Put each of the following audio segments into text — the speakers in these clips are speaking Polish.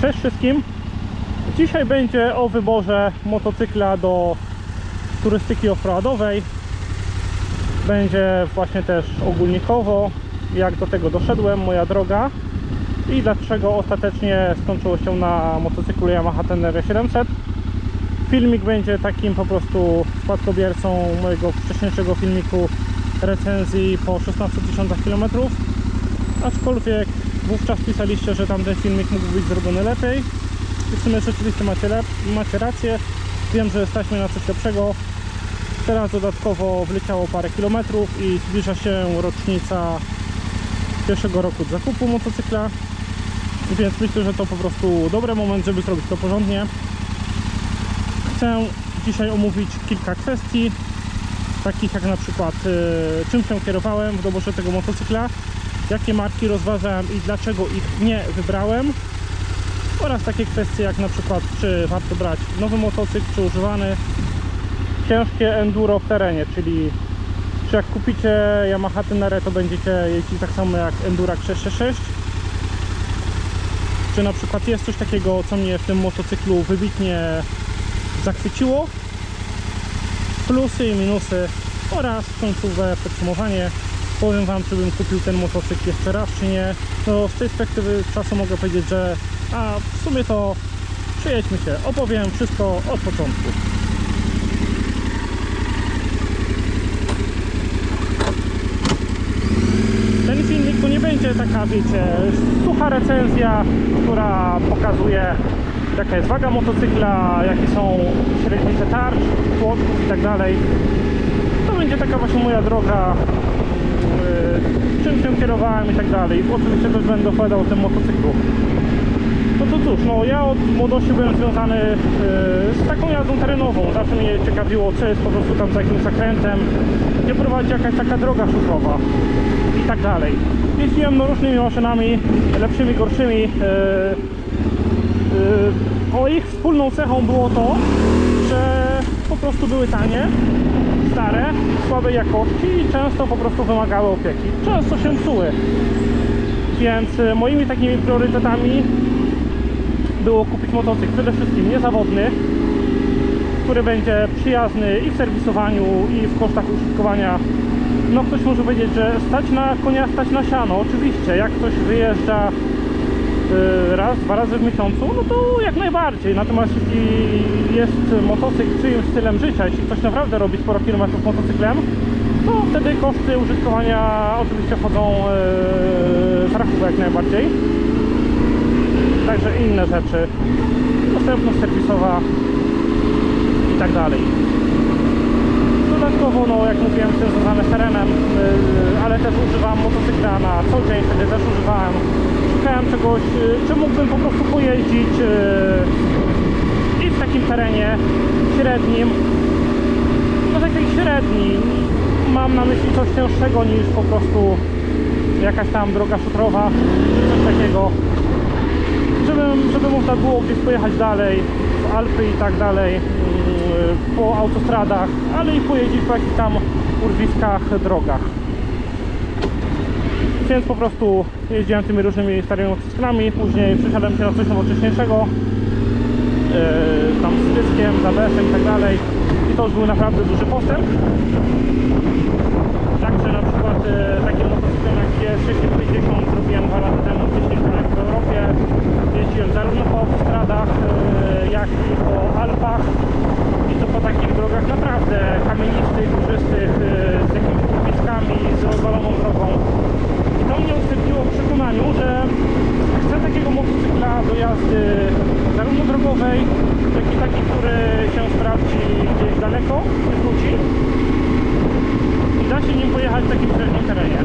Cześć wszystkim. Dzisiaj będzie o wyborze motocykla do turystyki offroadowej. Będzie właśnie też ogólnikowo, jak do tego doszedłem, moja droga i dlaczego ostatecznie skończyło się na motocyklu Yamaha Tenere 700. Filmik będzie takim po prostu spadkobiercą mojego wcześniejszego filmiku recenzji po 16 tysiącach kilometrów. Aczkolwiek wówczas pisaliście, że tamten filmik mógł być zrobiony lepiej. I w sumie rzeczywiście macie, macie rację. Wiem, że jesteśmy na coś lepszego. Teraz dodatkowo wleciało parę kilometrów i zbliża się rocznica pierwszego roku zakupu motocykla. Więc myślę, że to po prostu dobry moment, żeby zrobić to porządnie. Chcę dzisiaj omówić kilka kwestii, takich jak na przykład y, czym się kierowałem w doborze tego motocykla, jakie marki rozważałem i dlaczego ich nie wybrałem. Oraz takie kwestie jak na przykład czy warto brać nowy motocykl czy używany. Ciężkie enduro w terenie, czyli czy jak kupicie Yamaha Tenere to będziecie jeździć tak samo jak Endurak 666 czy na przykład jest coś takiego co mnie w tym motocyklu wybitnie zachwyciło? Plusy i minusy oraz końcowe podsumowanie powiem Wam, czy bym kupił ten motocykl jeszcze raz, czy nie. No, z tej perspektywy czasu mogę powiedzieć, że a w sumie to przyjedźmy się, opowiem wszystko od początku. Ten filmik to nie będzie taka, wiecie, sucha recenzja, która pokazuje jaka jest waga motocykla, jakie są średnice tarcz, tłoczków i tak dalej. To będzie taka właśnie moja droga czym się kierowałem i tak dalej. Oczywiście też będę opowiadał o tym motocyklu. No to cóż, no ja od młodości byłem związany yy, z taką jazdą terenową. Zawsze mnie ciekawiło, co jest po prostu tam za jakimś zakrętem, gdzie prowadzi jakaś taka droga szufrowa i tak dalej. Jeździłem no, różnymi maszynami, lepszymi, gorszymi. Yy, yy, o ich wspólną cechą było to, że po prostu były tanie, stare, słabej jakości i często po prostu wymagały opieki. Często się psuły. Więc y, moimi takimi priorytetami było kupić motocykl przede wszystkim niezawodny, który będzie przyjazny i w serwisowaniu, i w kosztach użytkowania. No ktoś może powiedzieć, że stać na konia, stać na siano. Oczywiście, jak ktoś wyjeżdża raz, dwa razy w miesiącu, no to jak najbardziej. Natomiast jeśli jest motocykl czyimś stylem życia, jeśli ktoś naprawdę robi sporo kilometrów motocyklem, to wtedy koszty użytkowania oczywiście wchodzą yy, w rachubę jak najbardziej. Także inne rzeczy, dostępność serwisowa i tak dalej. Dodatkowo, no jak mówiłem, jestem związany z terenem, yy, ale też używam motocykla na co dzień, wtedy też używałem. Szukałem czegoś, czy mógłbym po prostu pojeździć yy, i w takim terenie średnim, no taki średni. Mam na myśli coś cięższego niż po prostu jakaś tam droga szutrowa, coś takiego. Żebym, żeby można było gdzieś pojechać dalej, w Alpy i tak dalej, mm, po autostradach, ale i pojeździć po jakichś tam urwiskach, drogach. Więc po prostu jeździłem tymi różnymi starymi motocyklami, później przesiadłem się na coś nowocześniejszego, yy, tam z dyskiem, z ABS-em i tak dalej. I to już był naprawdę duży postęp. Także na przykład e, takim motocyklem jak jest 650 zrobiłem dwa lata temu 10 km w Europie. Jeździłem zarówno po autostradach, e, jak i po Alpach. I to po takich drogach naprawdę kamienistych, górzystych, e, z jakimiś kurwiskami, z rozwaloną drogą. Mnie utwierdziło w przekonaniu, że chcę takiego motocykla do jazdy zarówno drogowej, jak i taki, który się sprawdzi gdzieś daleko, wróci. I da się nim pojechać w takim średnim terenie.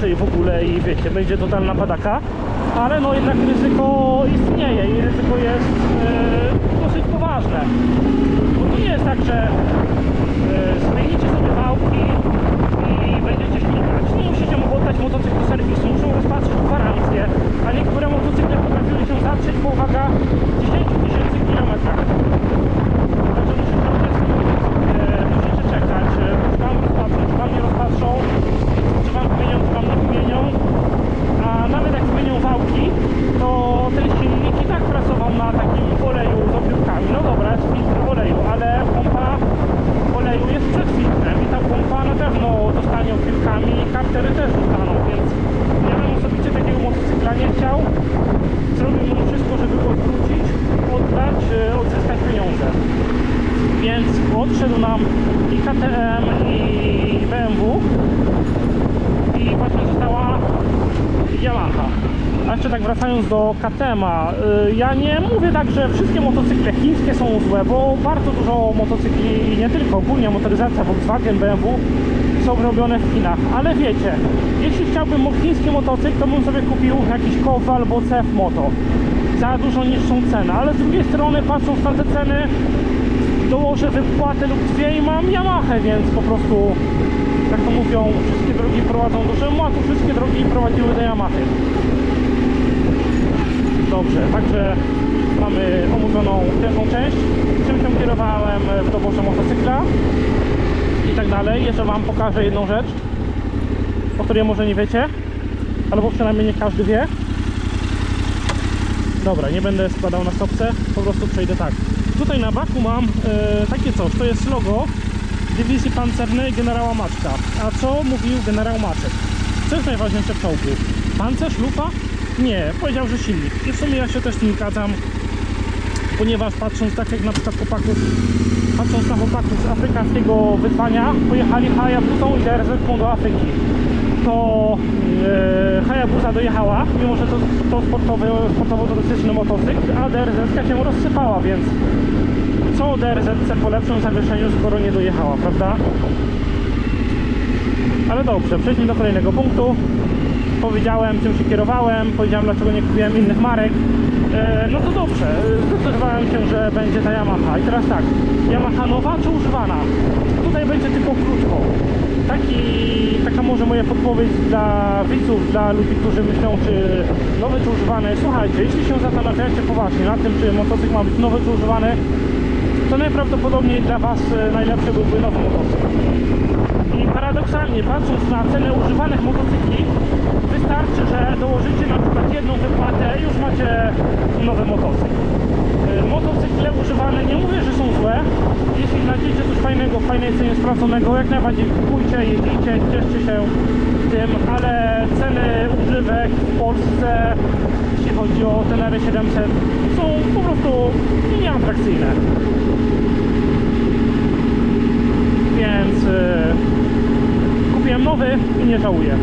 czy w ogóle i wiecie, będzie totalna padaka. do Katema. Y, ja nie mówię tak, że wszystkie motocykle chińskie są złe, bo bardzo dużo motocykli, i nie tylko ogólnie motoryzacja Volkswagen, BMW są robione w Chinach, ale wiecie, jeśli chciałbym chiński motocykl, to bym sobie kupił jakiś Kowa albo CF Moto. Za dużo niższą cenę, ale z drugiej strony patrząc na te ceny, dołożę wypłatę lub dwie i mam Yamaha, więc po prostu jak to mówią, wszystkie drogi prowadzą do Rzymu, a tu wszystkie drogi prowadziły do Yamahy dobrze. Także mamy omówioną tylną część, czym się kierowałem w doborze motocykla i tak dalej. Jeszcze Wam pokażę jedną rzecz, o której może nie wiecie, albo przynajmniej nie każdy wie. Dobra, nie będę składał na stopce, po prostu przejdę tak. Tutaj na baku mam e, takie coś, to jest logo dywizji pancernej generała Maczka. A co mówił generał Maczek? Co jest najważniejsze w czołgu? Pancerz, lupa nie, powiedział, że silnik. I w sumie ja się też nie kadzam, ponieważ patrząc tak jak na przykład chłopaków, patrząc na chłopaków z afrykańskiego wyzwania, pojechali Hayabusą i drz do Afryki. To yy, Hayabusa dojechała, mimo że to, to sportowy, sportowo-turystyczny motocykl, a drz się rozsypała, więc co drz po lepszym zawieszeniu, skoro nie dojechała, prawda? Ale dobrze, przejdźmy do kolejnego punktu powiedziałem czym się kierowałem, powiedziałem dlaczego nie kupiłem innych marek. E, no to dobrze, e, zdecydowałem się, że będzie ta Yamaha. I teraz tak, Yamaha nowa czy używana? Tutaj będzie tylko krótko. Taki, taka może moja podpowiedź dla widzów, dla ludzi, którzy myślą, czy nowy, czy używany. Słuchajcie, jeśli się zastanawiacie poważnie nad tym, czy motocykl ma być nowy, czy używany, to najprawdopodobniej dla Was e, najlepszy byłby nowy motocykl. I paradoksalnie, patrząc na cenę używanych motocykli, wystarczy, że dołożycie na przykład jedną wypłatę już macie nowy motocykl. Y, Motocykle używane, nie mówię, że są złe. Jeśli znajdziecie coś fajnego, fajnej cenie sprawdzonego, jak najbardziej kupujcie, jeździcie, cieszcie się tym, ale ceny używek w Polsce, jeśli chodzi o Tenery 700, są po prostu nieatrakcyjne. Więc y, kupiłem nowy i nie żałuję.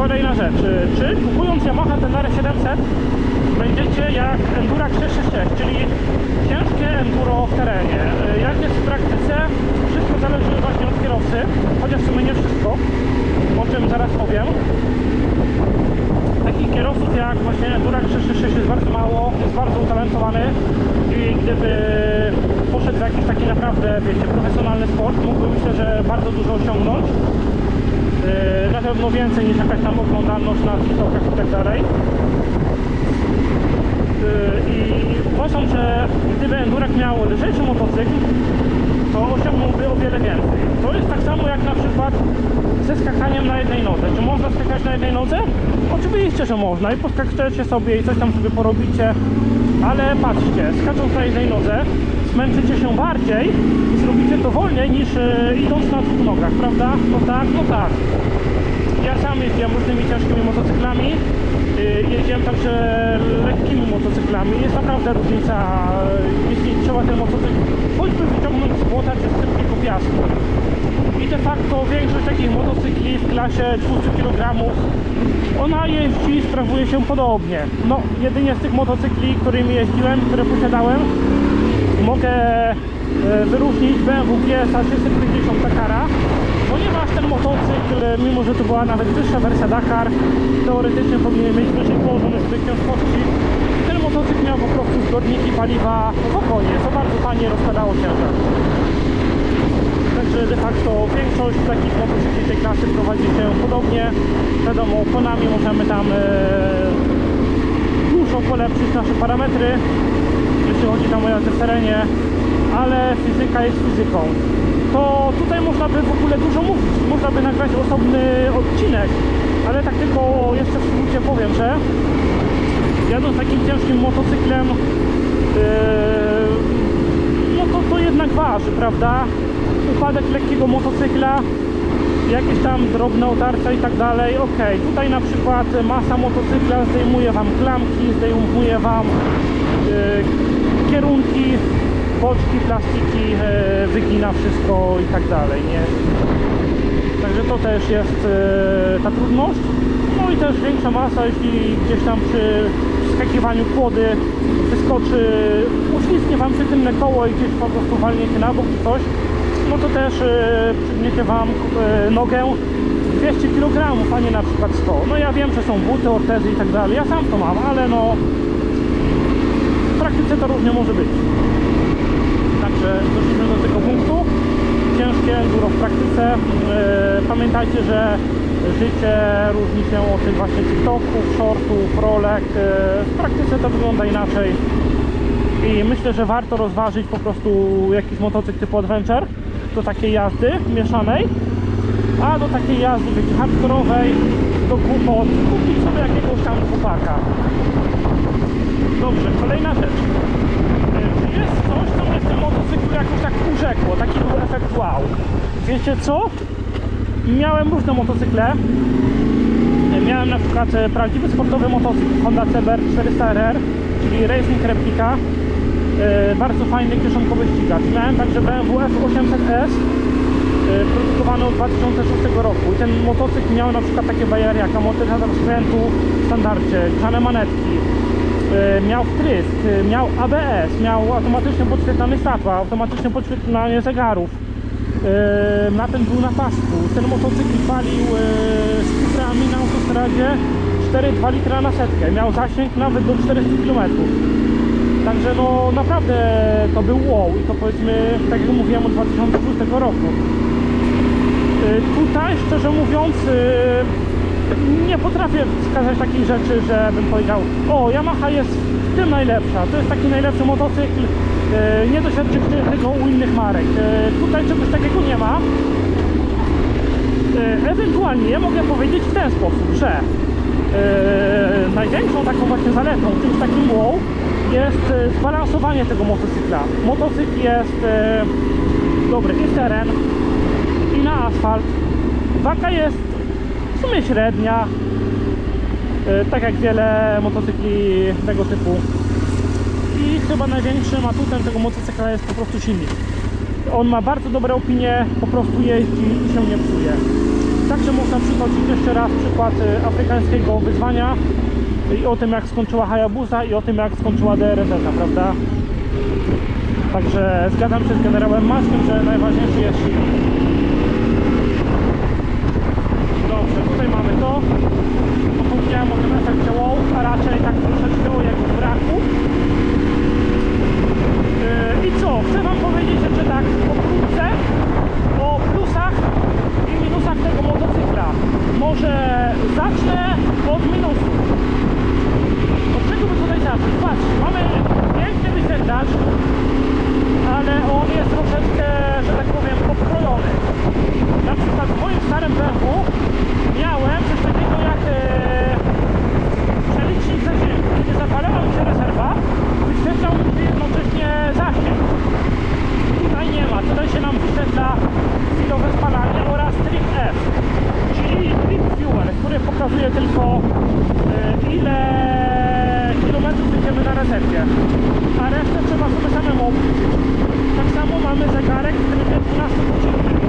Kolejna rzecz, y, czy kupując Yamaha Tenere 700 będziecie jak Endurak 666, czyli ciężkie enduro w terenie. Y, Jak jest w praktyce, wszystko zależy właśnie od kierowcy, chociaż w sumie nie wszystko, o czym zaraz powiem. Takich kierowców jak właśnie Endurak 666 jest bardzo mało, jest bardzo utalentowany i gdyby poszedł w jakiś taki naprawdę, wiecie, profesjonalny sport, mógłby myślę, że bardzo dużo osiągnąć. Yy, na pewno więcej niż jakaś tam oglądalność na TikTokach i tak dalej. Yy, I uważam, że gdyby Endurak miał lżejszy motocykl, to osiągnąłby o wiele więcej. To jest tak samo jak na przykład ze skakaniem na jednej nodze. Czy można skakać na jednej nodze? Oczywiście, że można i poskaczecie sobie i coś tam sobie porobicie, ale patrzcie, skacząc na jednej nodze zmęczycie się bardziej i zrobicie to wolniej niż e, idąc na dwóch nogach, prawda? No tak, no tak. Ja sam jeździłem różnymi ciężkimi motocyklami, y, jeździłem także lekkimi motocyklami. Jest naprawdę różnica, y, jeśli trzeba ten motocykl choćby wyciągnąć z błota czy z sypkiego piasku. I de facto większość takich motocykli w klasie 200 kg ona jeździ, sprawuje się podobnie. No, jedynie z tych motocykli, którymi jeździłem, które posiadałem, mogę e, wyróżnić BMW GS 650 Dakara, ponieważ ten motocykl, mimo że to była nawet wyższa wersja Dakar, teoretycznie powinien mieć wyżej położony zbyt ciężkości. Ten motocykl miał po prostu zbiorniki paliwa w okonie, co bardzo fajnie rozkładało ciężar. Także de facto większość takich motocykli tej klasy prowadzi się podobnie. Wiadomo, oponami możemy tam e, dużo polepszyć nasze parametry, o jazdę w terenie, ale fizyka jest fizyką. To tutaj można by w ogóle dużo mówić, można by nagrać osobny odcinek, ale tak tylko jeszcze w skrócie powiem, że jadąc takim ciężkim motocyklem, yy, no to to jednak waży, prawda? Upadek lekkiego motocykla, jakieś tam drobne otarcia i tak dalej, ok, tutaj na przykład masa motocykla zdejmuje Wam klamki, zdejmuje Wam yy, kierunki, boczki, plastiki, yy, wygina wszystko i tak dalej, nie? Także to też jest yy, ta trudność. No i też większa masa, jeśli gdzieś tam przy skakiwaniu kłody wyskoczy, uślizgnie Wam tylne koło i gdzieś po prostu walniecie na bok czy coś, no to też yy, przygniecie Wam nogę 200 kg, a nie na przykład 100. No ja wiem, że są buty, ortezy i tak dalej, ja sam to mam, ale no praktyce to różnie może być. Także doszliśmy do tego punktu. Ciężkie enduro w praktyce. Yy, pamiętajcie, że życie różni się od tych właśnie TikToków, shortów, rolek. Yy, w praktyce to wygląda inaczej. I myślę, że warto rozważyć po prostu jakiś motocykl typu Adventure do takiej jazdy mieszanej, a do takiej jazdy wiecie, hardkorowej, do głupot, kupić sobie jakiegoś tam chłopaka. Dobrze, kolejna rzecz. Czy jest coś, co mnie w tym motocyklu jakoś tak urzekło? Taki był efekt wow. Wiecie co? Miałem różne motocykle. Yy, Miałem na przykład e, prawdziwy sportowy motocykl Honda CBR 400RR, czyli Racing Replika. E, Bardzo fajny kieszonkowy ścigacz. Miałem także BMW F800S e, produkowany od 2006 roku. I ten motocykl miał na przykład takie bajery jak amortyzator skrętu w standardzie, grzane manetki, e, miał wtrysk, e, miał ABS, miał automatycznie podświetlane światła, automatycznie podświetlanie zegarów. E, Napęd był na pasku. Ten motocykl palił z filtrami na autostradzie zasadzie 4,2 litra na setkę. Miał zasięg nawet do 400 km. Także no naprawdę to był wow i to powiedzmy, tak jak mówiłem, od 2006 roku. Y, Tutaj szczerze mówiąc y, nie potrafię wskazać takiej rzeczy, że bym powiedział o Yamaha jest w tym najlepsza, to jest taki najlepszy motocykl, y, nie doświadczy tego u innych marek. Y, Tutaj czegoś takiego nie ma. Y, Ewentualnie mogę powiedzieć w ten sposób, że największą taką właśnie zaletą czymś takim wow jest zbalansowanie tego motocykla. Motocykl jest dobry i w teren, i na asfalt. Waga jest w sumie średnia, y, tak jak wiele motocykli tego typu. I chyba największym atutem tego motocykla jest po prostu silnik. On ma bardzo dobre opinie, po prostu jeździ i się nie psuje. Także można przytoczyć jeszcze raz przykład y, afrykańskiego wyzwania i o tym jak skończyła Hayabusa i o tym jak skończyła DRZ, prawda? Także zgadzam się z generałem Maskiem, że najważniejszy jest silnik. Dobrze, tutaj mamy to. Zapomniałem o tym efekcie wow, a raczej tak troszeczkę o jego braku. Yy, I co? Chcę Wam powiedzieć jeszcze tak pokrótce o plusach i minusach tego motocykla. Może zacznę od minusów. Od czego by tutaj zacząć? Patrz, mamy piękny wyświetlacz, ale on jest troszeczkę, że tak powiem, podkrojony. Na przykład w moim starym BMW miałem coś takiego jak e, przelicznik zasięgu. Kiedy zapalała mi się rezerwa, wyświetlał mi się jednocześnie zasięg. Tutaj nie ma. Tutaj się nam wyświetla chwilowe spalanie oraz trip F, czyli trip fuel, który pokazuje tylko e, ile kilometrów będziemy na rezerwie. A resztę trzeba sobie samemu obliczyć. Tak samo mamy zegarek w trybie 12 godzinnym.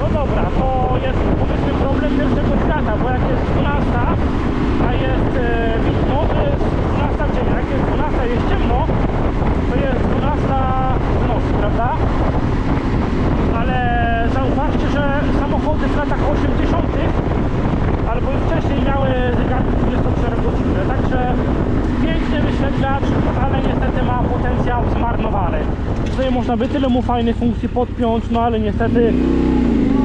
No dobra, to jest powiedzmy problem pierwszego świata, bo jak jest 12, a jest e, widno, to jest 12 w dzień. Jak jest 12 jest ciemno, to jest 12 w nocy, prawda? Ale zauważcie, że samochody w latach 80. albo i wcześniej miały zegarki 24 godziny, także piękny wyświetlacz, ale niestety ma potencjał zmarnowany. Tutaj można by tyle mu fajnych funkcji podpiąć, no ale niestety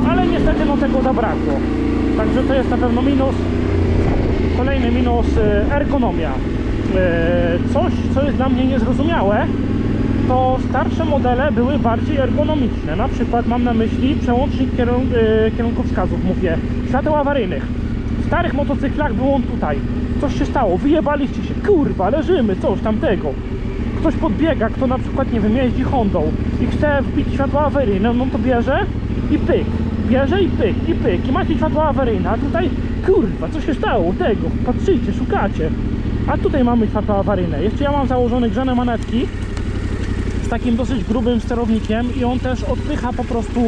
ale niestety no tego zabrakło. Także to jest na pewno minus. Kolejny minus e, ergonomia. E, Coś, co jest dla mnie niezrozumiałe, to starsze modele były bardziej ergonomiczne. Na przykład mam na myśli przełącznik e, kierunkowskazów, mówię, świateł awaryjnych. W starych motocyklach był on tutaj. Coś się stało, wyjebaliście się, kurwa, leżymy, coś tamtego. Ktoś podbiega, kto na przykład, nie wiem, jeździ Hondą i chce wbić światło awaryjne, no to bierze i pyk. Bierze i pyk, i pyk. I macie światło awaryjne, a tutaj, kurwa, co się stało? Tego, patrzycie, szukacie. A tutaj mamy światło awaryjne. Jeszcze ja mam założone grzane manetki z takim dosyć grubym sterownikiem i on też odpycha po prostu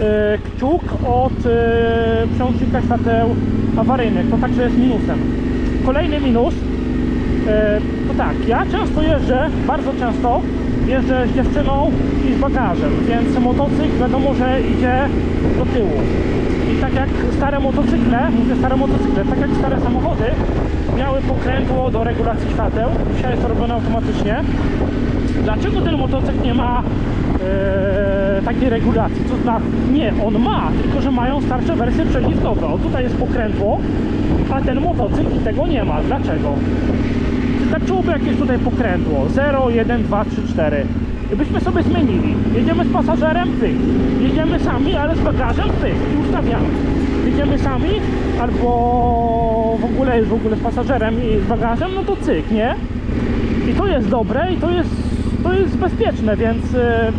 e, kciuk od e, przełącznika świateł awaryjnych. To także jest minusem. Kolejny minus to tak, ja często jeżdżę, bardzo często jeżdżę z dziewczyną i z bagażem, więc motocykl wiadomo, że idzie do tyłu. I tak jak stare motocykle, mówię stare motocykle, tak jak stare samochody miały pokrętło do regulacji świateł, dzisiaj jest to robione automatycznie. Dlaczego ten motocykl nie ma e, takiej regulacji? Co zna? Nie, on ma, tylko że mają starsze wersje przeciwkowe. O tutaj jest pokrętło, a ten motocykl tego nie ma. Dlaczego? Wystarczyłoby jakieś tutaj pokrętło. 0, 1, 2, 3, 4 i byśmy sobie zmienili. Jedziemy z pasażerem, pyk jedziemy sami, ale z bagażem, pyk i ustawiamy. Jedziemy sami albo w ogóle w ogóle z pasażerem i z bagażem, no to cyk, nie? i to jest dobre i to jest, to jest bezpieczne, więc e,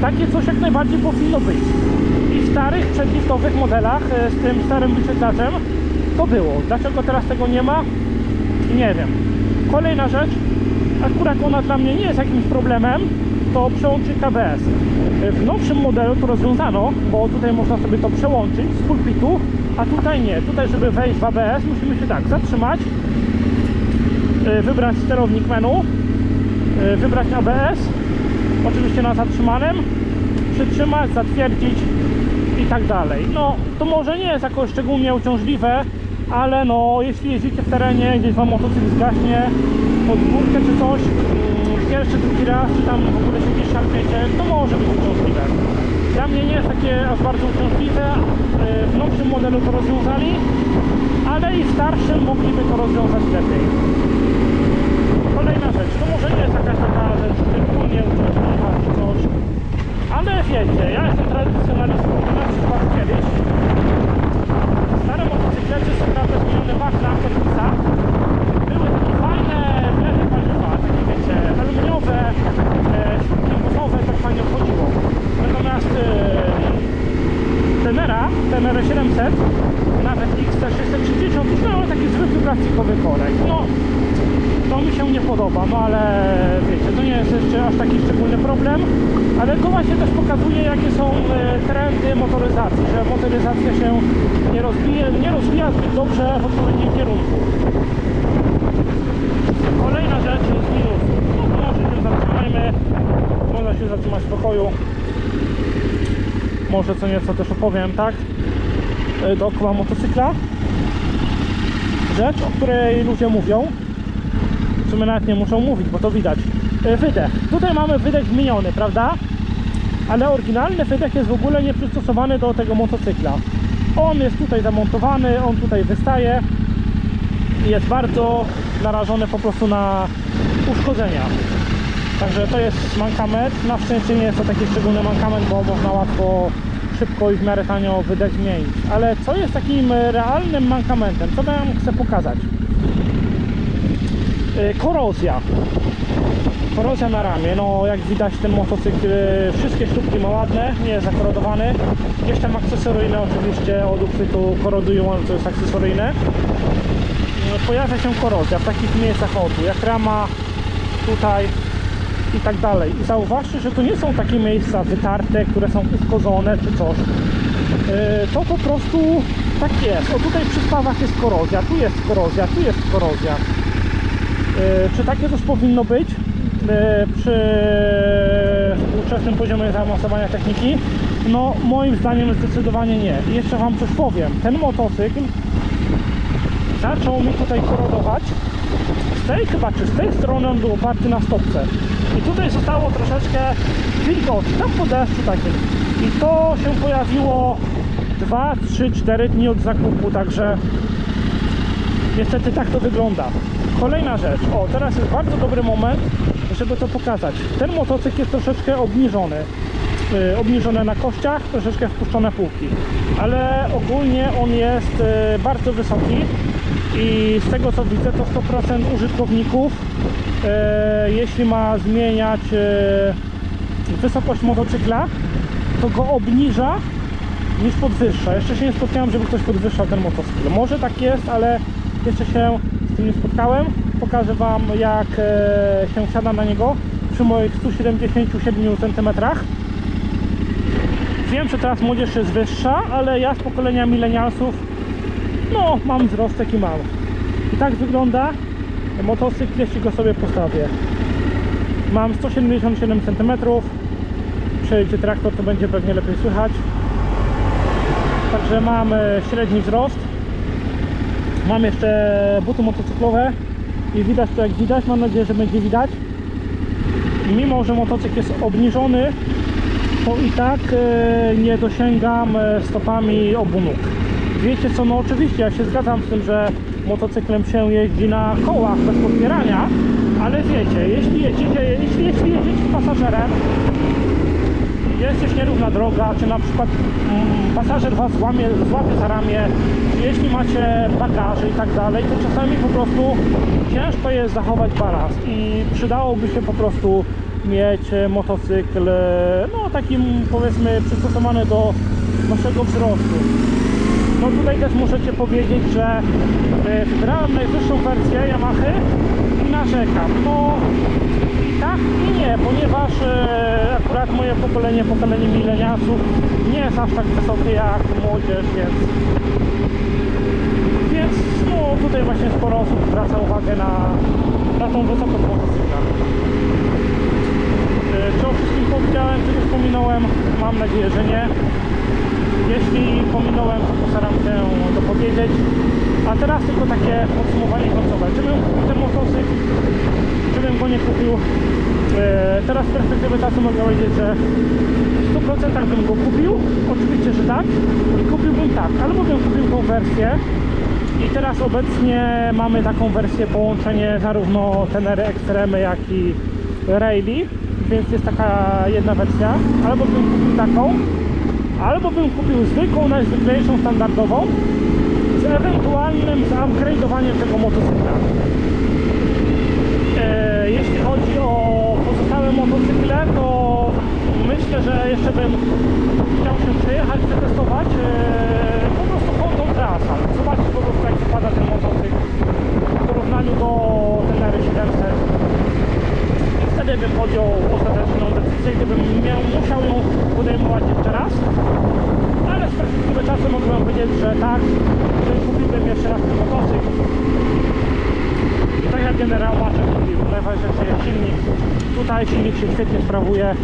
takie coś jak najbardziej powinno być. I w starych przedliftowych modelach e, z tym starym wyświetlaczem to było, dlaczego teraz tego nie ma? Nie wiem. Kolejna rzecz, akurat ona dla mnie nie jest jakimś problemem, to przełącznik ABS. W nowszym modelu to rozwiązano, bo tutaj można sobie to przełączyć z pulpitu, a tutaj nie. Tutaj, żeby wejść w ABS, musimy się tak zatrzymać, y, wybrać sterownik menu, y, wybrać ABS, oczywiście na zatrzymanym, przytrzymać, zatwierdzić i tak dalej. No, to może nie jest jakoś szczególnie uciążliwe, ale no jeśli jeździcie w terenie, gdzieś wam motocykl zgaśnie pod górkę czy coś, mm, pierwszy, drugi raz, czy tam w ogóle się gdzieś szarpiecie, to może być uciążliwe. Dla mnie nie jest takie aż bardzo uciążliwe, Yy, w nowszym modelu to rozwiązali, ale i starszym mogliby to rozwiązać lepiej. Kolejna rzecz, to może nie jest jakaś taka rzecz szczególnie uciążliwa czy coś, ale wiecie, ja jestem tradycjonalistą, na przykład kiedyś stare motocyklety są naprawdę zmienione bak na kierowca. Były takie fajne wlewy paliwa, takie wiecie, aluminiowe, e, śrubki tak fajnie wchodziło. Natomiast e, Tenera, Tenera 700, nawet X660 już miały taki zwykły plastikowy korek. No, to mi się nie podoba, no ale wiecie, to nie jest jeszcze aż taki szczególny problem, ale to właśnie też pokazuje jakie są e, trendy motoryzacji, że motoryzacja się nie rozwija, nie rozwija zbyt dobrze w odpowiednim kierunku. Kolejna rzecz z minusów. No to może się zatrzymajmy, można się zatrzymać w spokoju. Może co nieco też opowiem, tak? E, Dookoła motocykla. Rzecz, o której ludzie mówią, w sumie nawet nie muszą mówić, bo to widać. E, Wydech. Tutaj mamy wydech zmieniony, prawda? Ale oryginalny wydech jest w ogóle nieprzystosowany do tego motocykla. On jest tutaj zamontowany, on tutaj wystaje jest bardzo narażony po prostu na uszkodzenia. Także to jest mankament. Na szczęście nie jest to taki szczególny mankament, bo można łatwo, szybko i w miarę tanio wydech zmienić. Ale co jest takim e, realnym mankamentem? Co wam chcę pokazać? E, korozja. Korozja na ramię, no jak widać ten motocykl, e, wszystkie śrubki ma ładne, nie jest zakorodowany. Gdzieś tam akcesoryjne oczywiście od uchwytu korodują, to jest akcesoryjne. No, Pojawia się korozja w takich miejscach o tu, jak rama, tutaj i tak dalej. I zauważcie, że to nie są takie miejsca wytarte, które są uszkodzone czy coś. E, To po prostu tak jest. O tutaj przy spawach jest korozja, tu jest korozja, tu jest korozja. E, Czy takie coś powinno być e, przy współczesnym poziomie zaawansowania techniki? No moim zdaniem zdecydowanie nie. I jeszcze Wam coś powiem. Ten motocykl zaczął mi tutaj korodować. Z tej chyba, czy z tej strony on był oparty na stopce. I tutaj zostało troszeczkę wilgoci, tam po deszczu takim. I to się pojawiło 2, 3, 4 dni od zakupu, także Niestety tak to wygląda. Kolejna rzecz. O, teraz jest bardzo dobry moment, żeby to pokazać. Ten motocykl jest troszeczkę obniżony. Yy, obniżone na kościach, troszeczkę wpuszczone półki. Ale ogólnie on jest yy, bardzo wysoki i z tego co widzę to 100% użytkowników yy, jeśli ma zmieniać yy, wysokość motocykla to go obniża niż podwyższa. Jeszcze się nie spotkałem, żeby ktoś podwyższał ten motocykl. Może tak jest, ale jeszcze się z tym nie spotkałem. Pokażę Wam jak e, się wsiada na niego przy moich 177 cm. Wiem, że teraz młodzież jest wyższa, ale ja z pokolenia milenialsów no mam wzrost jaki mam. I tak wygląda motocykl, jeśli go sobie postawię. Mam 177 cm. Przejedzie traktor, to będzie pewnie lepiej słychać. Także mam e, średni wzrost. Mam jeszcze buty motocyklowe i widać to jak widać, mam nadzieję, że będzie widać. Mimo, że motocykl jest obniżony, to i tak e, nie dosięgam e, stopami obu nóg. Wiecie co, no oczywiście ja się zgadzam z tym, że motocyklem się jeździ na kołach bez podpierania, ale wiecie, jeśli jeździcie, jeśli, jeśli jeździcie z pasażerem, jest gdzieś nierówna droga, czy na przykład mm, pasażer was złamie, złapie za ramię, jeśli macie bagaże i tak dalej, to czasami po prostu ciężko jest zachować balans i przydałoby się po prostu mieć motocykl, e, no takim powiedzmy przystosowany do waszego wzrostu. No tutaj też możecie powiedzieć, że e, wybrałem najwyższą wersję Yamaha i narzekam. No i tak i nie, ponieważ e, akurat moje pokolenie, pokolenie milenialsów nie jest aż tak wysokie jak młodzież, więc więc no tutaj właśnie sporo osób zwraca uwagę na, na tą wysokość motocykla. E, Czy o wszystkim powiedziałem, czy wspominałem? Mam nadzieję, że nie. Jeśli pominąłem, to postaram się dopowiedzieć. A teraz tylko takie podsumowanie końcowe. Czy bym kupił ten motocykl, czy bym go nie kupił? E, Teraz z perspektywy czasu mogę powiedzieć, że w 100% bym go kupił. Oczywiście, że tak. I kupiłbym tak. Albo bym kupił tą wersję. I teraz obecnie mamy taką wersję połączenie zarówno Tenery Extreme, jak i Rayleigh, więc jest taka jedna wersja. Albo bym kupił taką, albo bym kupił zwykłą, najzwyklejszą, standardową z ewentualnym zupgrade'owaniem tego motocykla. E, jeśli chodzi o pozostałe motocykle, to myślę, że jeszcze bym chciał się przejechać, przetestować e, po prostu tą trasę. Zobaczyć po prostu jak wypada ten motocykl w porównaniu do Tenery 700. I wtedy bym podjął ostateczną decyzję, gdybym miał, musiał ją podejmować jeszcze raz. Ale z perspektywy czasu mógłbym powiedzieć, że tak, że kupiłbym jeszcze raz ten motocykl. I tak jak generał Maczek mówił, najważniejszy jest silnik. Tutaj silnik się świetnie sprawuje,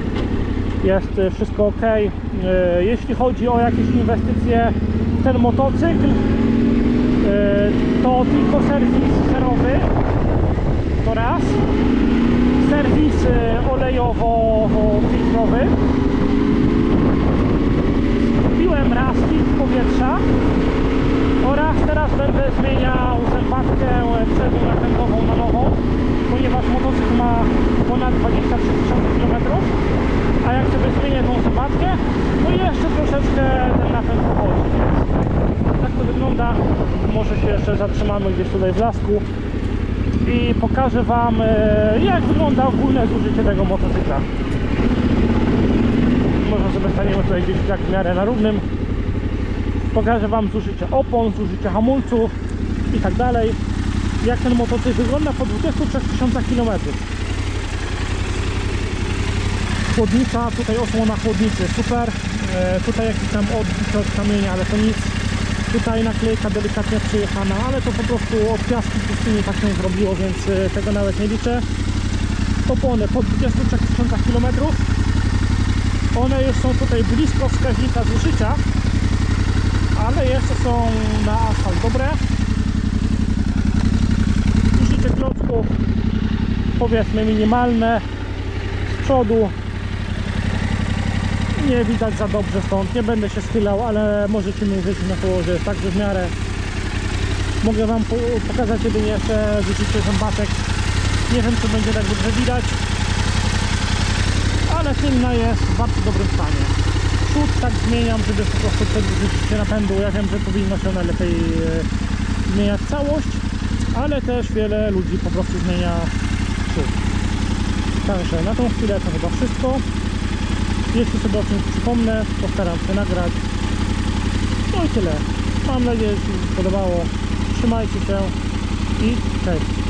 jest y, wszystko ok. Y, Jeśli chodzi o jakieś inwestycje w ten motocykl, y, to tylko serwis serowy, to raz. Serwis olejowo-filtrowy. Kupiłem raz filtr powietrza oraz teraz będę zmieniał zębatkę przednią napędową na nową, ponieważ motocykl ma ponad 23 tysiące km, a jak sobie zmienię tą zębatkę, to jeszcze troszeczkę ten napęd pochodzi, tak to wygląda. Może się jeszcze zatrzymamy gdzieś tutaj w lasku i pokażę Wam e, jak wygląda ogólne zużycie tego motocykla. Może sobie staniemy tutaj gdzieś tak w miarę na równym pokażę Wam zużycie opon, zużycie hamulców i tak dalej. Jak ten motocykl wygląda po 23 tysiącach km. Chłodnica, tutaj osłona chłodnicy, super. E, tutaj jakiś tam odbicie od kamienia, ale to nic. Tutaj naklejka delikatnie przyjechana, ale to po prostu od piasku pustyni tak się zrobiło, więc e, tego nawet nie liczę. Opony po 23 tysiącach km. One już są tutaj blisko wskaźnika zużycia, ale jeszcze są na asfalt dobre. Zużycie klocków powiedzmy minimalne z przodu nie widać za dobrze stąd, nie będę się schylał, ale możecie mi uwierzyć na to, że jest także w miarę mogę Wam po- pokazać jedynie jeszcze zużycie zębatek nie wiem czy będzie tak dobrze widać ale tylna jest w bardzo dobrym stanie przód tak zmieniam, żeby po prostu się napędu. Ja wiem, że powinno się najlepiej e, zmieniać całość, ale też wiele ludzi po prostu zmienia przód. Także na tą chwilę to chyba wszystko. Jeśli sobie o czymś przypomnę, postaram się nagrać. No i tyle. Mam nadzieję, że się podobało. Trzymajcie się i cześć.